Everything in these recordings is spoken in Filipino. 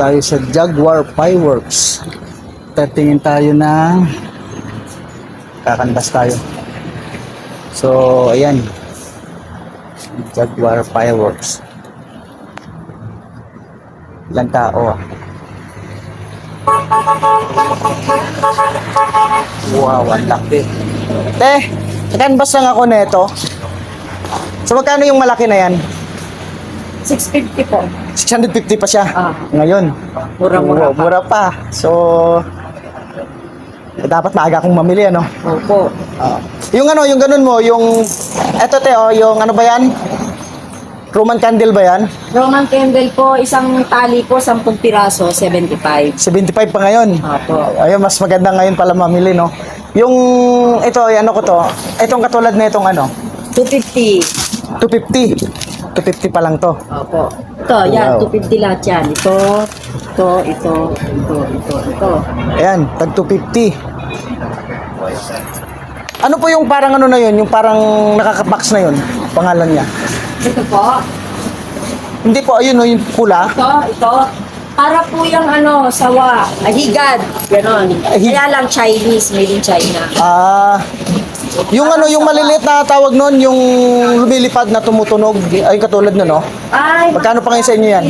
tayo sa Jaguar Fireworks. Tatingin tayo ng kakandas tayo. So, ayan. Jaguar Fireworks. Ilang tao ah. Wow, ang laki. Te, canvas lang ako nito. So, magkano yung malaki na yan? 650 po. 650 pa siya. Ah. Ngayon. Mura-mura Oo, Mura pa. So, dapat maaga akong mamili, ano? Opo. Ah. yung ano, yung ganun mo, yung, eto te, oh, yung ano ba yan? Roman candle ba yan? Roman candle po, isang tali po, 10 piraso, 75. 75 pa ngayon. Opo. Ayun, mas maganda ngayon pala mamili, no? Yung, ito, ay ano ko to, itong katulad na itong ano, 250. 250. 250 pa lang to. Opo. Ito, yan, Wow. 250 lahat yan. Ito, ito, ito, ito, ito, ito. Ayan, tag 250. Ano po yung parang ano na yun, yung parang nakaka-box na yun, pangalan niya? Ito po, Hindi po, ayun, no, yung pula. ito, ito. Para po yung ano, sawa, ahigad, ganon. Ahig- Kaya lang Chinese, made in China. Ah, yung ano, yung maliliit na tawag nun, yung lumilipad na tumutunog, ay katulad nun, no? Ay, Magkano pa ngayon sa inyo yan?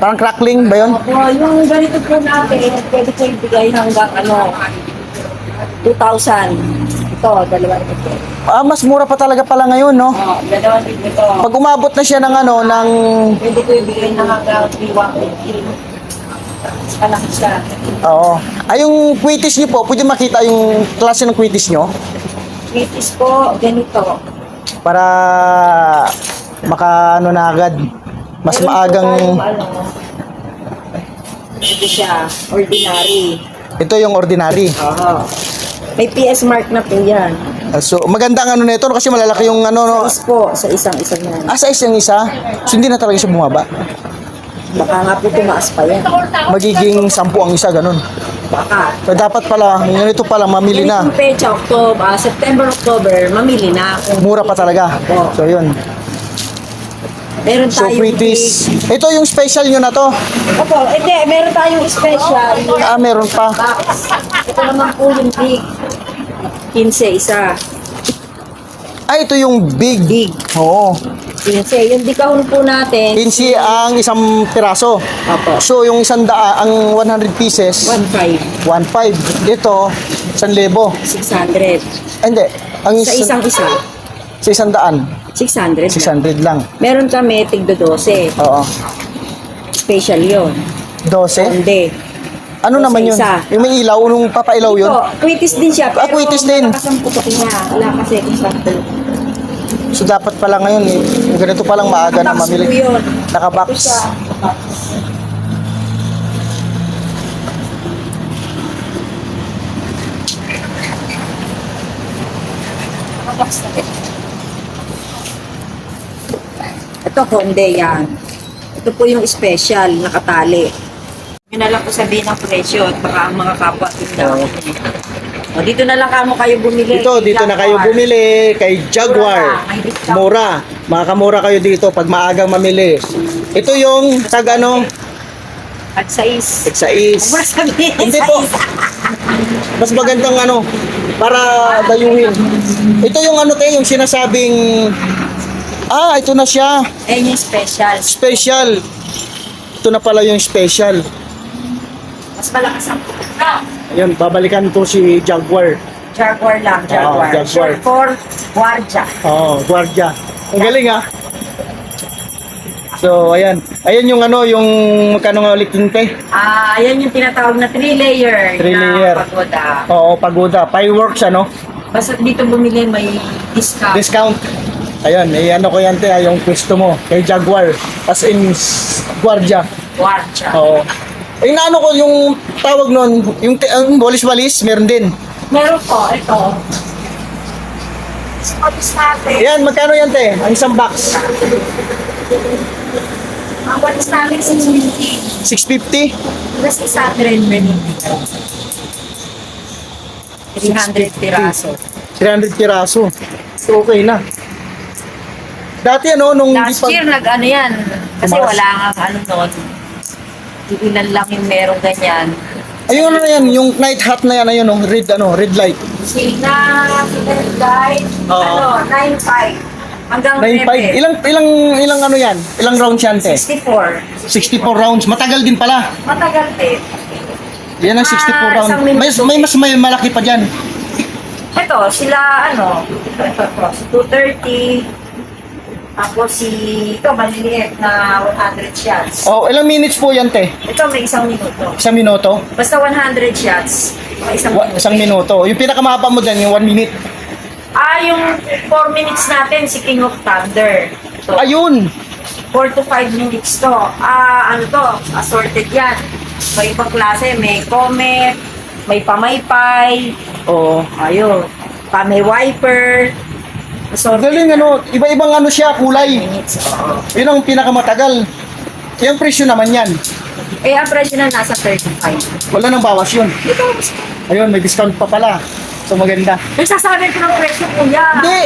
Parang crackling ba yun? Opo, yung ganito po natin, pwede ko ibigay hanggang ano, 2,000. Ito, dalawa ito. Ah, mas mura pa talaga pala ngayon, no? Oh, dalawa dito ito. Pag umabot na siya ng ano, ng... Pwede ko ibigay na hanggang 3,150. Malaki siya. Oo. Ay, yung quitis niyo po, pwede makita yung klase ng quitis niyo? British po, ganito. Para maka ano na agad. Mas Meron po maagang... tayong, ano, ito siya, ordinary. Ito yung ordinary. Oo. May PS mark na po yan. Ah, So, maganda ang ano nito kasi malalaki yung ano, no? Is po, sa isang isang yan. Ah, size yung isa. So, hindi na talaga siya bumaba. Baka nga po tumaas pa yan. Magiging sampu ang isa, ganun. Baka. So, dapat pala, ganito pala, mamili na. Ganitong pecha, October, ah, September, October, mamili na. Mura pa talaga. So, yun. Meron So, tayong quitis. Ito yung special nyo na to. big. Opo, hindi, meron tayong special. Yung Ah, meron pa. box. Ito naman po yung big. 15 isa. Ah, ito yung big. Big. Oo. 15. Yung dikahon po natin. 15 ang isang piraso. Opo. So, yung isang daa, ang 100 pieces, 1.5. 1.5. Ito, 1,000. 600. Ah, Hindi. Ang Sa isang isa, sa isang daan, 600. 600 lang. Meron kami tigdo 12. Oo. Special yun. 12. Onde. Ano naman yun? Isa. Yung may ilaw, nung papailaw yun? Ito, quitis din siya. Ah, quitis din. malakas ang putok niya. Wala kasi kung sakto. So, dapat pala ngayon, eh, ganito palang maaga na mamili. Nakabox. Ito. Nakabox na ito. Ito, Honda yan. Ito po yung special, nakatali. Yun na lang po sabihin ng presyo at baka ang mga kapwa tindahan. O, dito na lang kamo kayo bumili. Ito, dito na kayo Jaguar. bumili kay Jaguar. Mura, may discount. Mura. Makakamura kayo dito pag maagang mamili. Ito yung tag ano, At sais. exais. Mura sabihin. Hindi po. Mas magandang ano, para dayuhin. Ito yung ano tayo, yung sinasabing, ah, ito na siya. Ayun yung special. Special. Ito na pala yung special. Mas malakas ang putok. Ayun, babalikan ko si Jaguar. Jaguar lang, Jaguar. Jaguar. Short for Guardia. Oo, Guardia. Ang galing ah. So, ayan. Ayan yung ano, yung magkano nga ulit yung te? Ah, ayan yung tinatawag na three layer. Three na layer. pagoda. Oo, pagoda. Fireworks ano? Basta dito bumili may discount. Discount. Ayan, eh, ano ko yan te, ah, yung pwesto mo kay Jaguar. As in, s- Guardia. Guardia. Oo. Eh, naano ko yung tawag nun, yung, yung walis-walis, meron din. Meron po, ito. Spotis natin. Ayan, magkano yan te? Ang isang box. Ang walis natin 650. 650? Plus isa 300. 300 piraso. 300 piraso. So, okay na. Dati ano, nung Last year nag ano yan. Kasi wala nga ano noon. Ilan lang yung merong ganyan. Ayun ano yan, yung night hat na yan, ayun oh, red ano, red light. Sina, sina guys, Oo. ano, 9.5 hanggang 9.5. 9 Ilang, ilang, ilang ano yan? Ilang rounds yan, te? 64. 64 rounds. Matagal din pala. Matagal din. Yan ang 64 Ah, rounds. isang May, minuto. may mas may malaki pa dyan. Ito, sila ano, ito, ito, ito, si 230. Tapos si, ito, maliliit na 100 shots. Oh, ilang minutes po yan, te? Ito, may isang minuto. Isang minuto? Basta 100 shots, may isang Wa- minuto. isang minuto. Yung pinakamahaba mo dyan, yung 1 minute. Ah, yung 4 minutes natin, si King of Thunder. So, Ayun! 4 to 5 minutes to. Ah, ano to? Assorted yan. May ibang klase. May comet, may pamaypay, Oo. ayun, pamay wiper. Assorted Galing ano, iba-ibang ano siya, kulay. minutes. Oo. Yun ang pinakamatagal. Yung presyo naman yan. Eh, ang presyo na nasa 35. Wala nang bawas yun. Ito, Ayun, may discount pa pala. So maganda. nagsasabi ko ng presyo, kuya. Hindi!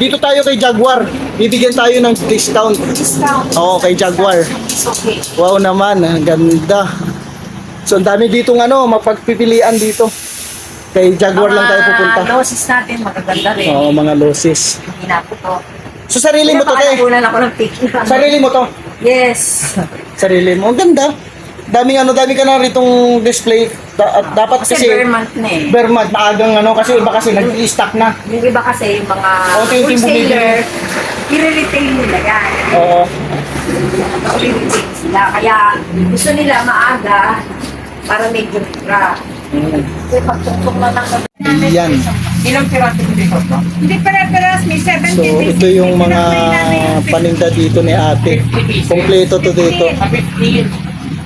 Dito tayo kay Jaguar. Bibigyan tayo ng discount. Discount. Oo, kay Jaguar. It's okay. Wow naman, ang ganda. So ang dami ditong ano, mapagpipilian dito. Kay Jaguar lang tayo pupunta. Mga losses natin, magaganda rin. Oo, mga losses. Hindi na po to. So sarili mo to, Baka te. nakunan ako ng pick na. Sarili mo to. Yes. Sarili mo. Ang ganda. Daming ano, dami ka na ritong display. Da- at dapat Kasi kasi, bare month na eh. Bermad, maagang ano, kasi iba kasi nag-i-stock na. Yung iba kasi yung mga Okay, yung wholesaler, i-retail nila yan. Oo. I-retail sila. Kaya gusto nila maaga para medyo mura. Yan. Ilang piraso dito to? Hindi pare-paras, may 70 So, ito yung mga paninda dito ni ate. Kompleto to dito.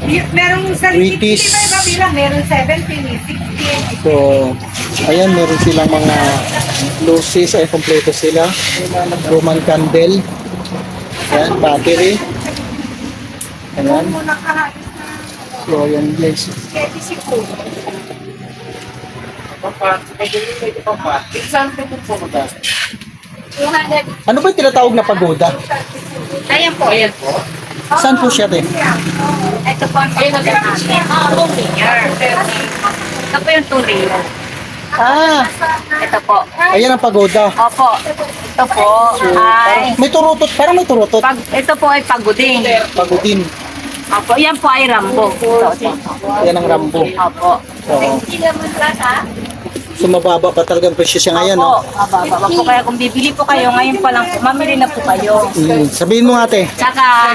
Merong sa? Merong 70, may 60. So, ayan, meron silang mga lucis. Ay, kompleto sila. Roman candle. Ayan, battery. Ayan. So, ayan guys. na 75. Ano ba yung tinatawag na pagoda? Ayan po. Ayan po. Saan po siya, te? Ito po ang pagoda namin. Two layer. Ito po yung two layer. Ah, Ito po. ayan ang pagoda. Opo. Ito po ay... May turutot. Parang may turutot. Pag, ito po ay paguding. Pagodin. Opo. Yan po ay rambo. Ito, ito. Ayan ang rambo. Opo. Oo. So, mababa pa talaga ang presyo siya ngayon, Opo. no? Mababa po kaya kung bibili po kayo ngayon pa lang po, mamili na po kayo. Mm. Sabihin mo ate. Tsaka,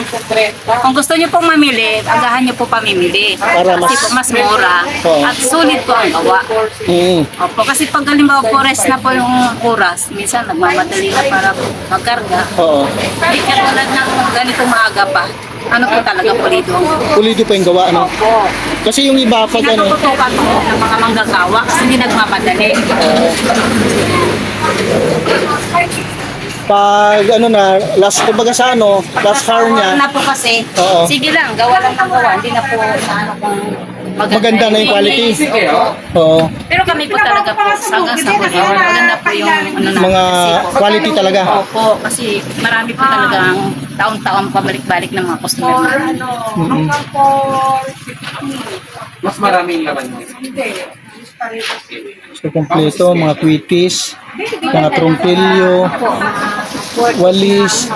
kung gusto niyo pong mamili, agahan niyo po pamimili. Para Kasi mas- po mas mura Oo. at sulit po ang gawa. Mm. Opo, kasi pag halimbawa po rest na po yung oras, minsan nagmamadali na para magkarga. Oo. Hindi katulad ng ganito maaga pa. Ano po talaga pulido. Pulido pa yung gawa, no? Opo. Kasi yung iba pag ano, Pinatututukan po ng mga manggagawa kasi hindi nagmamadali. pag ano na, last, kumbaga sa ano, last car niya, na po kasi, Oo. sige lang, gawa lang ng gawa. Hindi na po sa ano kung maganda, maganda na yung quality. Oo. Pero kami po talaga po, hanggang sa huli, maganda po yung ano namin Mga quality talaga. Opo, kasi marami po talagang taon-taon pabalik-balik ng mga customer namin. Mm-mm. Mas maraming laman mo. So, kompleto, mga quitties, mga trumpilyo, walis,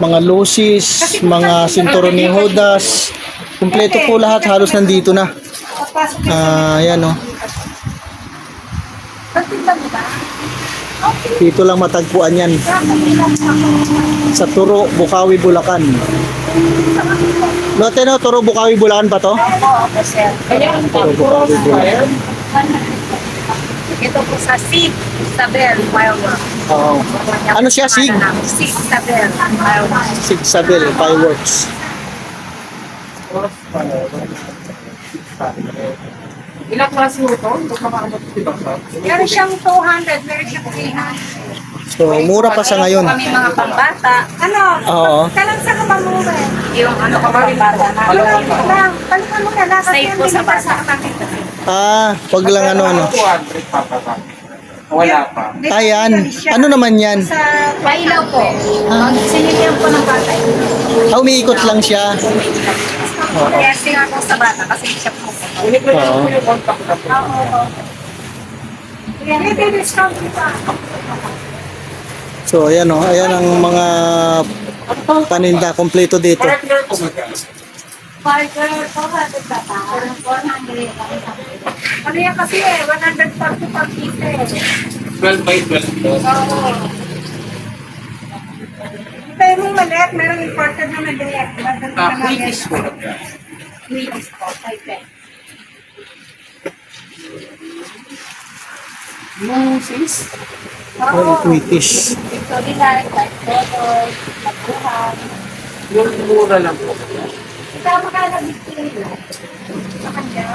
mga lusis, mga sinturon ni Judas. Kompleto po lahat, halos nandito na. Ah, ayan oh. Dito lang matagpuan yan. Sa Turo, Bukawi, Bulacan. Lote no, Turo, Bukawi, Bulacan pa to? Turo, Bukawi, Bulacan. Ito po sa Sig Sabel Fireworks. Oo. Ano siya, Sig? Sig Sabel Fireworks. Sig Sabel Fireworks. Ilang klase mo ito? Ito mga ano, di ba? Meron siyang 200, meron siyang 300. So, mura pa sa ngayon. Kami mga pambata. Ano? Oo. Kalang sa kamamura. Yung ano ka pambata na. Lang, balikan mo na lang. Safe po sa bata. Ah, wag lang ano ano. 200 papata. Wala pa. Ayan. Ano naman yan? Sa Pailaw po. Pag sinigyan po ng bata, Ah, umiikot lang siya. kaya singa po sa bata kasi siya po. Oo. po yung contact na po. May discount pa. So, ayan o. Ayan ang mga paninda kompleto dito. Partner po magkano? Burger, 400 bata. 400. Ano yan kasi eh, 140 per piece eh. 12 by 12 po. Pero yung maliit, meron imported na maliit. Ah, quickest po. Wheaties po, 5 Yung sis? Ay, Quitis. So, dinarek like dollars, magbuhan. Yung mura lang po. Ka na bigyan nila. Sa kanya.